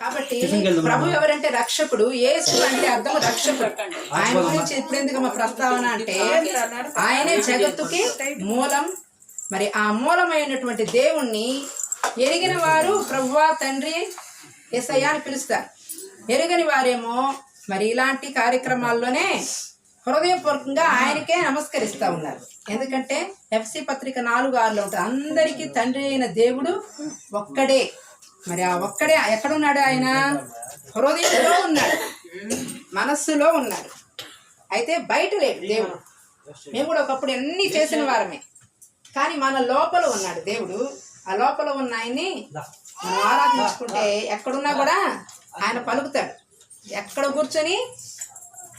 కాబట్టి ప్రభు ఎవరంటే రక్షకుడు యేసు అంటే అర్థం రక్షకుడు. ఆయన గురించి ఇప్పుడు ఎందుకు మా ప్రస్తావన అంటే ఆయనే జగత్తుకి మూలం. మరి ఆ మూలమైనటువంటి దేవుణ్ణి ఎరిగిన వారు ప్రభువా తండ్రి ఎస్ఐయా అని పిలుస్తారు. ఎరగని వారేమో మరి ఇలాంటి కార్యక్రమాల్లోనే హృదయపూర్వకంగా ఆయనకే నమస్కరిస్తా ఉన్నారు. ఎందుకంటే ఎఫ్సి పత్రిక నాలుగు ఆరులో ఉంటుంది. అందరికీ తండ్రి అయిన దేవుడు ఒక్కడే. మరి ఆ ఒక్కడే ఎక్కడున్నాడు ఆయన? హృదయంలో ఉన్నాడు. మనస్సులో ఉన్నాడు. అయితే బయట లేడు దేవుడు. మేము కూడా ఒకప్పుడు అన్ని చేసిన వారమే. కానీ మన లోపల ఉన్నాడు దేవుడు. ఆ లోపల ఉన్న ఆయన్ని మనం ఆరాధించుకుంటే ఎక్కడున్నా కూడా ఆయన పలుకుతాడు. ఎక్కడ కూర్చొని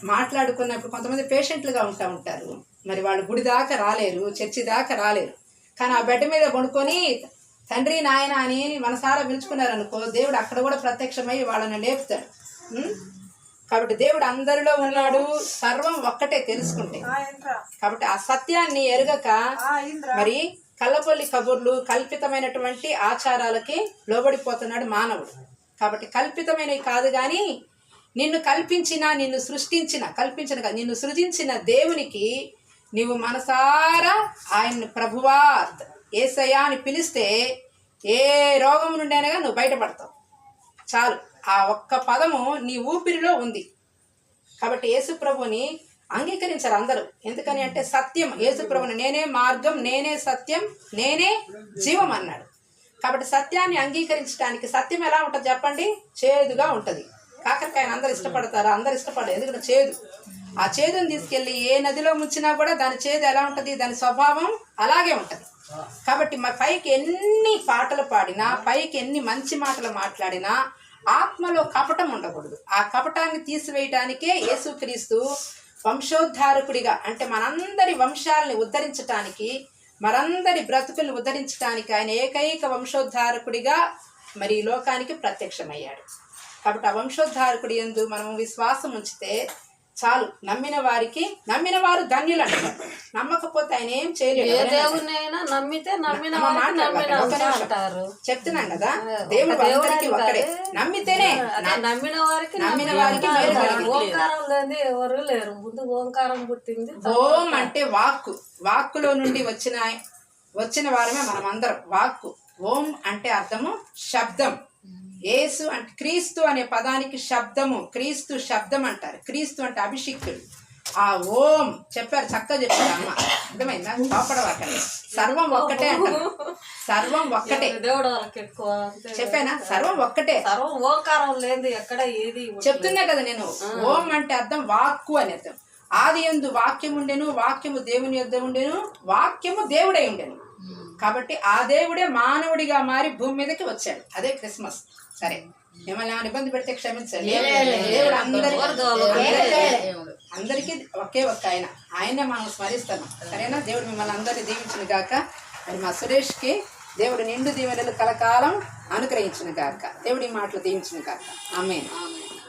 మాట్లాడుకున్నప్పుడు కొంతమంది పేషెంట్లుగా ఉంటా ఉంటారు. మరి వాళ్ళు గుడి దాకా రాలేరు చర్చి దాకా రాలేరు. కానీ ఆ బెడ్ మీద కొనుక్కొని తండ్రి నాయన అని మనసారా పిలుచుకున్నారనుకో దేవుడు అక్కడ కూడా ప్రత్యక్షమై వాళ్ళని లేపుతాడు? కాబట్టి దేవుడు అందరిలో ఉన్నాడు. సర్వం ఒక్కటే తెలుసుకుంటే. కాబట్టి ఆ సత్యాన్ని ఎరగక మరి కళ్ళపల్లి కబుర్లు కల్పితమైనటువంటి ఆచారాలకి లోబడిపోతున్నాడు మానవుడు. కాబట్టి కల్పితమైనవి కాదు కానీ నిన్ను కల్పించిన నిన్ను సృష్టించిన కల్పించిన నిన్ను సృజించిన దేవునికి నీవు మనసారా ఆయన్ని ప్రభువా ఏసయ్యా అని పిలిస్తే ఏ రోగం నుండైనా నువ్వు బయటపడతావు. చాలు. ఆ ఒక్క పదము నీ ఊపిరిలో ఉంది. కాబట్టి యేసు ప్రభుని అంగీకరించారు అందరూ. ఎందుకని అంటే సత్యం. యేసు ప్రభుని నేనే మార్గం నేనే సత్యం నేనే జీవం అన్నాడు. కాబట్టి సత్యాన్ని అంగీకరించడానికి సత్యం ఎలా ఉంటుంది చెప్పండి? చేదుగా ఉంటుంది. కాకరకాయని అందరు ఇష్టపడతారు అందరు ఇష్టపడరు ఎందుకంటే చేదు. ఆ చేదుని తీసుకెళ్ళి ఏ నదిలో ముంచినా కూడా దాని చేదు ఎలా ఉంటుంది? దాని స్వభావం అలాగే ఉంటుంది. కాబట్టి మా పైకి ఎన్ని పాటలు పాడినా పైకి ఎన్ని మంచి మాటలు మాట్లాడినా ఆత్మలో కపటం ఉండకూడదు. ఆ కపటాన్ని తీసివేయటానికే యేసుక్రీస్తు వంశోద్ధారకుడిగా అంటే మనందరి వంశాలని ఉద్ధరించటానికి మనందరి బ్రతుకుల్ని ఉద్ధరించటానికి ఆయన ఏకైక వంశోద్ధారకుడిగా మరి ఈ లోకానికి ప్రత్యక్షమయ్యాడు. కాబట్టి ఆ వంశోద్ధారకుడి ఎందు మనం విశ్వాసం ఉంచితే చాలు. నమ్మిన వారికి నమ్మిన వారు ధన్యులు అంటారు. నమ్మకపోతే ఆయన ఏం అయినా నమ్మితే నమ్మిన. అంటారు. చెప్తున్నాం కదా దేవుడు దేవుడు అందరికీ అని ఒక్కడే. నమ్మితేనే నమ్మిన వారికి నమ్మిన వారికి. ఓంకారం లేని ఎవరు లేరు. ముందు ఓంకారం పుట్టింది ఓం అంటే వాక్కు. వాక్కులో నుండి వచ్చిన వచ్చిన వారమే మనం అందరం వాక్కు. ఓం అంటే అర్థము శబ్దం. యేసు అంటే క్రీస్తు అనే పదానికి శబ్దము క్రీస్తు శబ్దం అంటారు. క్రీస్తు అంటే అభిషిక్తుడు. ఆ ఓం చెప్పారు చక్కగా చెప్పారు అమ్మ. అర్థమైందా? కోపడవాకండి సర్వం ఒక్కటే అంటారు. సర్వం ఒక్కటే. చెప్పానా? సర్వం ఒక్కటే. సర్వం ఓంకారం లేని ఎక్కడ ఏది. చెప్తున్నా కదా నేను. ఓం అంటే అర్థం వాక్కు అని అర్థం. ఆది ఎందు వాక్యం ఉండెను వాక్యము దేవుని యొద్ద ఉండెను వాక్యము దేవుడై ఉండెను. కాబట్టి ఆ దేవుడే మానవుడిగా మారి భూమి మీదకి వచ్చాడు. అదే క్రిస్మస్. సరే. మిమ్మల్ని ఏమైనా ఇబ్బంది పెడితే క్షమించండి. దేవుడు అందరికీ అందరికీ- అందరికీ ఒకే ఒక్క ఆయన. ఆయనే మనం స్మరిస్తాం సరేనా? దేవుడు మిమ్మల్ని అందరినీ దీవించిన గాక మరి మా సురేష్కి దేవుడు నిండు దీవెనలు కలకాలం అనుగ్రహించిన గాక. దేవుడి మాటలు దీవించిన గాక. ఆమె